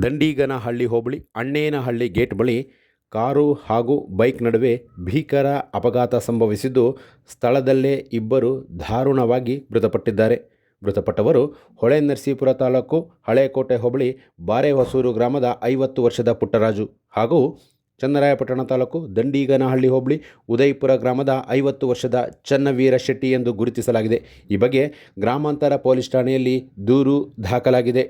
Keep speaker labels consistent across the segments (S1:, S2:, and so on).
S1: ದಂಡಿಗನಹಳ್ಳಿ ಹೋಬಳಿ ಅಣ್ಣೇನಹಳ್ಳಿ ಗೇಟ್ ಬಳಿ ಕಾರು ಹಾಗೂ ಬೈಕ್ ನಡುವೆ ಭೀಕರ ಅಪಘಾತ ಸಂಭವಿಸಿದ್ದು ಸ್ಥಳದಲ್ಲೇ ಇಬ್ಬರು ದಾರುಣವಾಗಿ ಮೃತಪಟ್ಟಿದ್ದಾರೆ. ಮೃತಪಟ್ಟವರು ಹೊಳೆ ನರಸೀಪುರ ತಾಲೂಕು ಹಳೇಕೋಟೆ ಹೋಬಳಿ ಬಾರೆಹೊಸೂರು ಗ್ರಾಮದ ಐವತ್ತು ವರ್ಷದ ಪುಟ್ಟರಾಜು ಹಾಗೂ ಚನ್ನರಾಯಪಟ್ಟಣ ತಾಲೂಕು ದಂಡಿಗನಹಳ್ಳಿ ಹೋಬಳಿ ಉದಯಪುರ ಗ್ರಾಮದ ಐವತ್ತು ವರ್ಷದ ಚನ್ನವೀರ ಶೆಟ್ಟಿ ಎಂದು ಗುರುತಿಸಲಾಗಿದೆ. ಈ ಬಗ್ಗೆ ಗ್ರಾಮಾಂತರ ಪೊಲೀಸ್ ಠಾಣೆಯಲ್ಲಿ ದೂರು ದಾಖಲಾಗಿದೆ.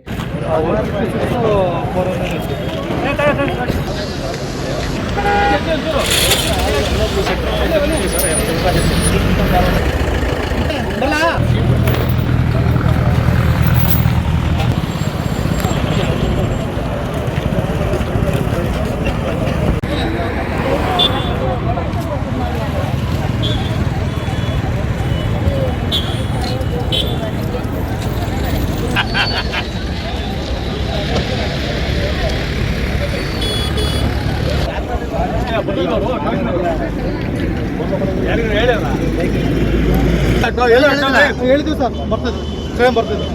S2: ಹೇಳಿದ್ವಿ ಸರ್ ಬರ್ತದೆ ಸ್ವಯಂ ಬರ್ತದೆ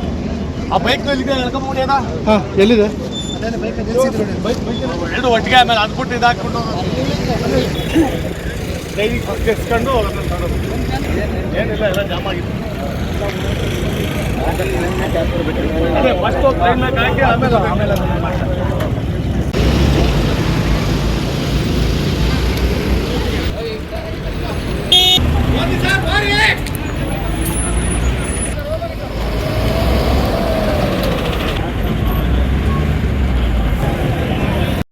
S3: ಆ ಬೈಕ್
S2: ಹಾಂ ಎಲ್ಲಿದೆ
S3: ಎರಡು ಒಟ್ಟಿಗೆ ಆಮೇಲೆ ಅದ್ಬಿಟ್ಟು ಇದಾಕೊಂಡು ಡೈಲಿ ಎಸ್ಕೊಂಡು ಏನಿಲ್ಲ, ಎಲ್ಲ ಜಾಮ್ ಆಗಿತ್ತು. ಅದೇ ಫಸ್ಟ್ ಟ್ರೈನ್ ಹಾಕಿ ಆಮೇಲೆ ಆಮೇಲೆ